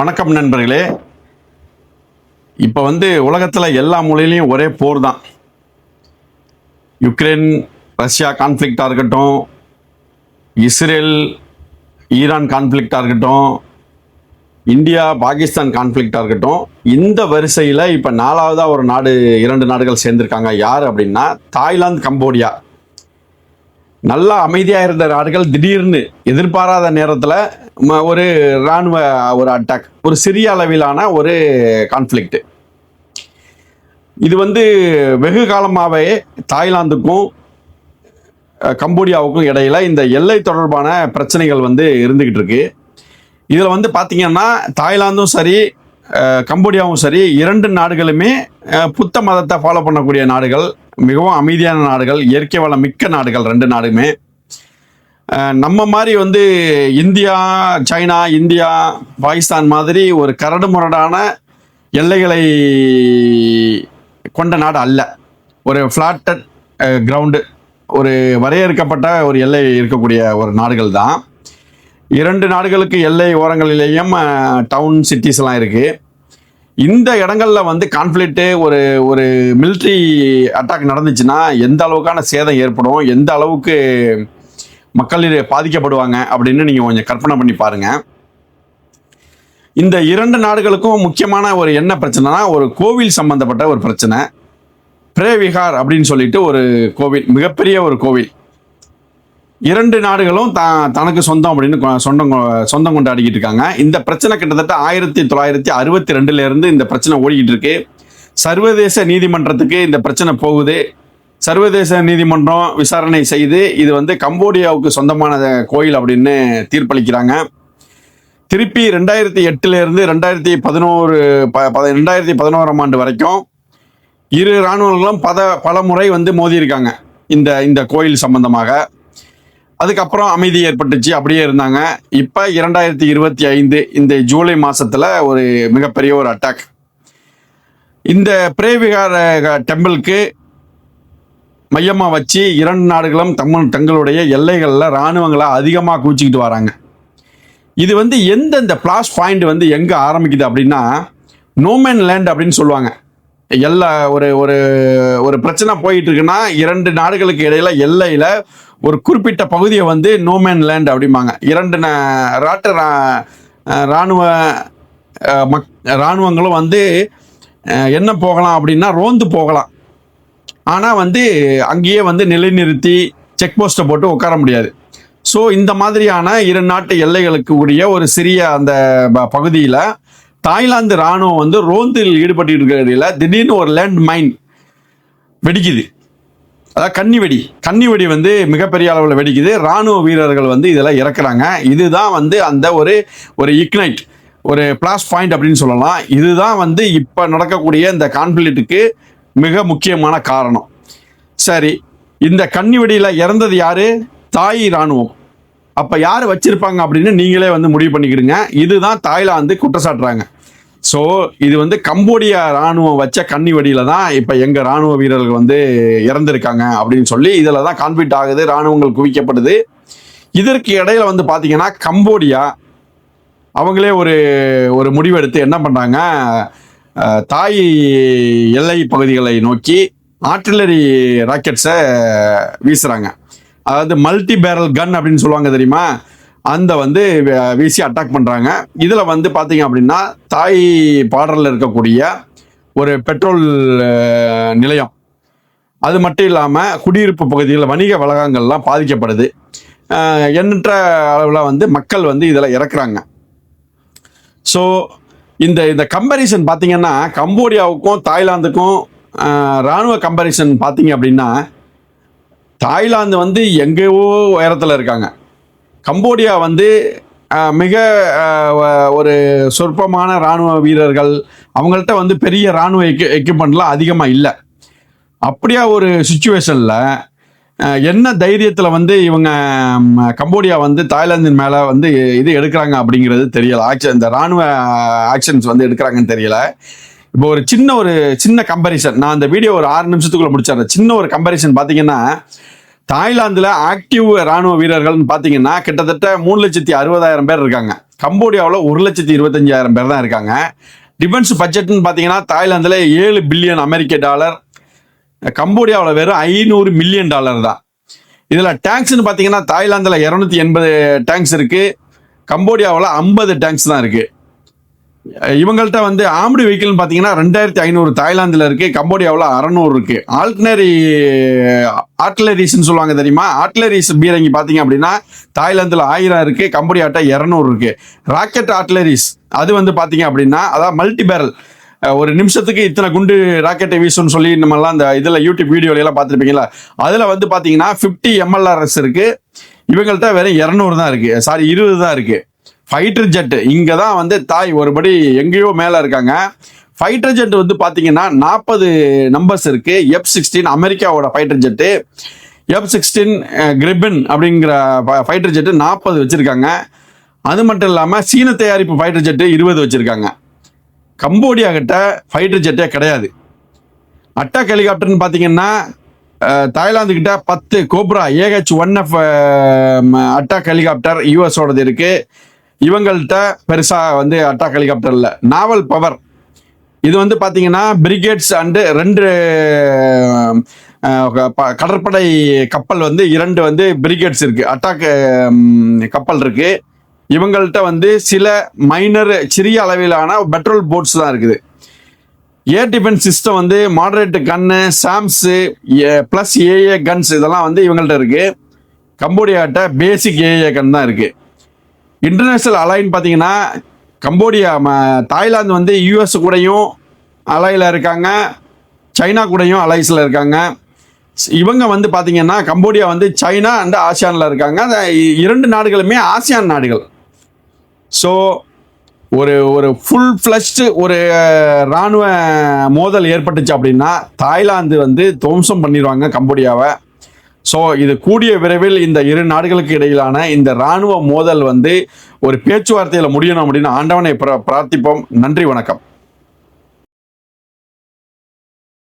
வணக்கம் நண்பர்களே. இப்போ வந்து உலகத்தில் எல்லா மூலையிலையும் ஒரே போர் தான். யுக்ரைன் ரஷ்யா கான்ஃப்ளிக்டாக இருக்கட்டும் இஸ்ரேல் ஈரான் கான்ஃப்ளிக்டாக இருக்கட்டும் இந்தியா பாகிஸ்தான் கான்ஃப்ளிக்டாக இருக்கட்டும் இந்த வரிசையில் இப்போ நாலாவதாக ஒரு நாடு இரண்டு நாடுகள் சேர்ந்துருக்காங்க. யார் அப்படின்னா தாய்லாந்து கம்போடியா. நல்லா அமைதியாக இருந்த நாடுகள் திடீர்னு எதிர்பாராத நேரத்தில் ஒரு இராணுவ ஒரு அட்டாக் ஒரு சிறிய அளவிலான ஒரு கான்ஃப்ளிக்ட் இது வந்து வெகு காலமாகவே தாய்லாந்துக்கும் கம்போடியாவுக்கும் இடையில இந்த எல்லை தொடர்பான பிரச்சனைகள் வந்து இருந்துக்கிட்டு இருக்கு. இதில் வந்து பார்த்தீங்கன்னா தாய்லாந்தும் சரி கம்போடியாவும் சரி இரண்டு நாடுகளுமே புத்த மதத்தை ஃபாலோ பண்ணக்கூடிய நாடுகள். மிகவும் அமைதியான நாடுகள் இயற்கை வளம் மிக்க நாடுகள் ரெண்டு நாடுமே. நம்ம மாதிரி வந்து இந்தியா சைனா இந்தியா பாகிஸ்தான் மாதிரி ஒரு கரடு முரடான எல்லைகளை கொண்ட நாடு அல்ல. ஒரு ஃப்ளாட்டட் கிரவுண்டு ஒரு வரையறுக்கப்பட்ட ஒரு எல்லை இருக்கக்கூடிய ஒரு நாடுகள் தான். இரண்டு நாடுகளுக்கு எல்லை ஓரங்களிலேயும் டவுன் சிட்டிஸ்லாம் இருக்குது இந்த இடங்கள்ல வந்து கான்ஃப்ளிக்ட்டு ஒரு ஒரு மிலிட்ரி அட்டாக் நடந்துச்சுன்னா எந்த அளவுக்கான சேதம் ஏற்படும் எந்த அளவுக்கு மக்கள் பாதிக்கப்படுவாங்க அப்படின்னு நீங்கள் கொஞ்சம் கற்பனை பண்ணி பாருங்க. இந்த இரண்டு நாடுகளுக்கும் முக்கியமான ஒரு என்ன பிரச்சனைனா ஒரு கோவில் சம்பந்தப்பட்ட ஒரு பிரச்சனை. பிரேவிகார் அப்படின்னு சொல்லிட்டு ஒரு கோவில் மிகப்பெரிய ஒரு கோவில். இரண்டு நாடுகளும் த தனக்கு சொந்தம் அப்படின்னு கொ- சொந்தம் சொந்தம் கொண்டாடிக்கிட்டு இருக்காங்க. இந்த பிரச்சனை கிட்டத்தட்ட ஆயிரத்தி தொள்ளாயிரத்தி அறுபத்தி ரெண்டுலேருந்து இந்த பிரச்சனை ஓடிக்கிட்டு இருக்கு. சர்வதேச நீதிமன்றத்துக்கு இந்த பிரச்சனை போகுது. சர்வதேச நீதிமன்றம் விசாரணை செய்து இது வந்து கம்போடியாவுக்கு சொந்தமான கோயில் அப்படின்னு தீர்ப்பளிக்கிறாங்க. திருப்பி ரெண்டாயிரத்தி எட்டுலேருந்து ரெண்டாயிரத்தி பதினோரு ப ரெண்டாயிரத்தி பதினோராம் ஆண்டு வரைக்கும் இரு இராணுவங்களும் பத பல முறை வந்து மோதியிருக்காங்க. இந்த இந்த கோயில் சம்பந்தமாக. அதுக்கப்புறம் அமைதி ஏற்பட்டுச்சு அப்படியே இருந்தாங்க. இப்போ இரண்டாயிரத்தி இருபத்தி ஐந்து இந்த ஜூலை மாசத்துல ஒரு மிகப்பெரிய ஒரு அட்டாக் இந்த பிரேவிகார டெம்பிளுக்கு மையமாக வச்சு இரண்டு நாடுகளும் தம் தங்களுடைய எல்லைகளில் இராணுவங்களை அதிகமாக குவிச்சிக்கிட்டு வராங்க. இது வந்து எந்தெந்த பிளாஸ் பாயிண்ட் வந்து எங்கே ஆரம்பிக்குது அப்படின்னா நோமேன் லேண்ட் அப்படின்னு சொல்லுவாங்க. எல்லா ஒரு ஒரு ஒரு பிரச்சனை போயிட்டு இருக்குன்னா இரண்டு நாடுகளுக்கு இடையில எல்லையில் ஒரு குறிப்பிட்ட பகுதியை வந்து நோமேன் லேண்ட் அப்படிம்பாங்க. இரண்டு ராட்டு ரா- இராணுவ மக் இராணுவங்களும் வந்து என்ன போகலாம் அப்படின்னா ரோந்து போகலாம். ஆனால் வந்து அங்கேயே வந்து நிலைநிறுத்தி செக் போஸ்ட்டை போட்டு உட்கார முடியாது. ஸோ இந்த மாதிரியான இரு நாட்டு எல்லைகளுக்கு உரிய ஒரு சிறிய அந்த பகுதியில் தாய்லாந்து ராணுவம் வந்து ரோந்தில் ஈடுபட்டு இருக்கிறதில் திடீர்னு ஒரு லேண்ட் மைன் வெடிக்குது. அதாவது கன்னி வெடி. கன்னி வெடி வந்து மிகப்பெரிய அளவில் வெடிக்குது. ராணுவ வீரர்கள் வந்து இதெல்லாம் இறக்குறாங்க. இதுதான் வந்து அந்த ஒரு ஒரு இக்னைட் ஒரு பிளாஸ் பாயிண்ட் அப்படின்னு சொல்லலாம். இதுதான் வந்து இப்போ நடக்கக்கூடிய இந்த கான்ஃபிளிக்ட்டுக்கு மிக முக்கியமான காரணம். சரி இந்த கன்னி வெடியில் இறந்தது யார்? தாய் ராணுவம். அப்போ யார் வச்சுருப்பாங்க அப்படின்னு நீங்களே வந்து முடிவு பண்ணிக்கிடுங்க. இதுதான் தாய்லாந்து குற்றச்சாட்டுறாங்க. ஸோ இது வந்து கம்போடியா ராணுவம் வச்ச கண்ணி வெடியில தான் இப்போ எங்கள் ராணுவ வீரர்கள் வந்து இறந்துருக்காங்க அப்படின்னு சொல்லி இதில் தான் கான்ஃபிளிக் ஆகுது ராணுவங்கள் குவிக்கப்படுது. இதற்கு இடையில வந்து பார்த்தீங்கன்னா கம்போடியா அவங்களே ஒரு ஒரு முடிவெடுத்து என்ன பண்ணுறாங்க தாய் எல்லை பகுதிகளை நோக்கி ஆர்டிலரி ராக்கெட்ஸை வீசுகிறாங்க அதாவது மல்டி பேரல் கன் அப்படின்னு சொல்லுவாங்க தெரியுமா? அந்த வந்து வீசி அட்டாக் பண்ணுறாங்க இதில் வந்து பார்த்தீங்க அப்படின்னா தாய் பாடலில் இருக்கக்கூடிய ஒரு பெட்ரோல் நிலையம். அது மட்டும் இல்லாமல் குடியிருப்பு பகுதிகளில் வணிக வளாகங்கள்லாம் பாதிக்கப்படுது. எண்ணற்ற அளவில் வந்து மக்கள் வந்து இதில் இறக்குறாங்க. ஸோ இந்த இந்த கம்பேரிசன் பார்த்தீங்கன்னா கம்போடியாவுக்கும் தாய்லாந்துக்கும் இராணுவ ராணுவ கம்பேரிசன் பார்த்தீங்க அப்படின்னா தாய்லாந்து வந்து எங்கேயோ உயரத்தில் இருக்காங்க. கம்போடியா வந்து மிக வ- ஒரு சொற்பமான இராணுவ வீரர்கள் அவங்கள்ட்ட வந்து பெரிய இராணுவ எக்யூ எக்யூப்மெண்ட்லாம் அதிகமாக இல்லை. அப்படியா ஒரு சுச்சுவேஷனில் என்ன தைரியத்தில் வந்து இவங்க கம்போடியா வந்து தாய்லாந்தின் மேலே வந்து இது எடுக்கிறாங்க அப்படிங்கிறது தெரியல. ஆக்ஷன் இந்த இராணுவ ஆக்ஷன்ஸ் வந்து எடுக்கிறாங்கன்னு தெரியல. இப்போ ஒரு சின்ன ஒரு சின்ன கம்பேரிசன் நான் அந்த வீடியோ ஒரு ஆறு நிமிஷத்துக்குள்ளே முடிச்சிடறேன். சின்ன ஒரு கம்பேரிசன் பார்த்தீங்கன்னா தாய்லாந்துல ஆக்டிவ் ராணுவ வீரர்கள்னு பார்த்தீங்கன்னா கிட்டத்தட்ட மூணு லட்சத்தி அறுபதாயிரம் பேர் இருக்காங்க. கம்போடியாவில் ஒரு லட்சத்தி இருபத்தஞ்சாயிரம் பேர் தான் இருக்காங்க. டிஃபென்ஸ் பட்ஜெட்னு பார்த்தீங்கன்னா தாய்லாந்தில் ஏழு பில்லியன் அமெரிக்க டாலர் கம்போடியாவில் வெறும் ஐநூறு மில்லியன் டாலர் தான். இதில் டேங்க்ஸ்னு பார்த்தீங்கன்னா தாய்லாந்தில் இரநூத்தி எண்பது டேங்க்ஸ் இருக்குது கம்போடியாவில் ஐம்பது டேங்க்ஸ் தான் இருக்குது இவங்கள்ட்ட வந்து ஆம்படி வெஹிக்கிள்னு பார்த்தீங்கன்னா ரெண்டாயிரத்தி ஐநூறு தாய்லாந்தில் இருக்குது கம்போடியாவில் அறநூறு இருக்குது ஆல்ட்னரி ஆர்ட்லரிஸ்ன்னு சொல்லுவாங்க தெரியுமா? ஆர்ட்லரிஸ் பீரங்கி பார்த்தீங்க அப்படின்னா தாய்லாந்தில் ஆயிரம் இருக்குது கம்போடியாட்ட இரநூறு இருக்குது ராக்கெட் ஆர்ட்லரிஸ் அது வந்து பார்த்தீங்க அப்படின்னா அதாவது மல்டி பேரல் ஒரு நிமிஷத்துக்கு இத்தனை குண்டு ராக்கெட்டை வீசும்னு சொல்லி நம்மலாம் அந்த இதில் யூடியூப் வீடியோலையெல்லாம் பார்த்துருப்பீங்களா அதில் வந்து பார்த்தீங்கன்னா ஃபிஃப்டி எம்எல்ஆர்எஸ் இருக்குது இவங்கள்ட்ட வெறும் இரநூறு தான் இருக்குது சாரி இருபது தான் இருக்குது ஃபைட்டர் ஜெட் இங்கே தான் வந்து தாய் ஒருபடி எங்கேயோ மேலே இருக்காங்க. ஃபைட்டர் ஜெட் வந்து பார்த்தீங்கன்னா நாற்பது நம்பர்ஸ் இருக்குது எஃப் சிக்ஸ்டீன் அமெரிக்காவோட fighter jet F sixteen Gripen அப்படிங்கிற ஃபைட்டர் ஜெட்டு நாற்பது வச்சுருக்காங்க. அது மட்டும் இல்லாமல் சீன தயாரிப்பு ஃபைட்டர் ஜெட்டு இருபது வச்சுருக்காங்க. கம்போடியா கிட்ட ஃபைட்டர் ஜெட்டே கிடையாது. அட்டாக் ஹெலிகாப்டர்னு பார்த்தீங்கன்னா தாய்லாந்து கிட்ட பத்து cobra AH one F attack helicopter யூஎஸோடது இருக்குது இவங்கள்ட்ட பெருசாக வந்து அட்டாக் ஹெலிகாப்டரில் நாவல் பவர் இது வந்து பார்த்தீங்கன்னா பிரிகேட்ஸ் அண்டு ரெண்டு ப- கடற்படை கப்பல் வந்து இரண்டு வந்து பிரிகேட்ஸ் இருக்குது அட்டாக் கப்பல் இருக்குது இவங்கள்ட்ட வந்து சில மைனர் சிறிய அளவிலான பெட்ரோல் போட்ஸ் தான் இருக்குது. ஏர் டிஃபென்ஸ் சிஸ்டம் வந்து moderate gun SAMs plus AA guns இதெல்லாம் வந்து இவங்கள்ட்ட இருக்குது கம்போடியாட்ட பேசிக் ஏஏ கன் தான் இருக்குது இன்டர்நேஷ்னல் அலைன்னு பார்த்தீங்கன்னா கம்போடியா ம- தாய்லாந்து வந்து யூஎஸ் கூடயும் அலையில் இருக்காங்க. சைனா கூடயும் அலைஸில் இருக்காங்க. ஸ்- இவங்க வந்து பார்த்தீங்கன்னா கம்போடியா வந்து சைனா அண்ட் ஆசியானில் இருக்காங்க. அந்த இரண்டு நாடுகளுமே ஆசியான் நாடுகள். ஸோ ஒரு ஒரு ஃபுல் ஃப்ளஷ்டு ஒரு இராணுவ ராணுவ மோதல் ஏற்பட்டுச்சு அப்படின்னா தாய்லாந்து வந்து துவம்சம் பண்ணிடுவாங்க கம்போடியாவை. ஸோ இது கூடிய விரைவில் இந்த இரு நாடுகளுக்கு இடையிலான இந்த ராணுவ மோதல் வந்து ஒரு பேச்சுவார்த்தையில் முடியணும் அப்படின்னு ஆண்டவனை பிரார்த்திப்போம். நன்றி வணக்கம்.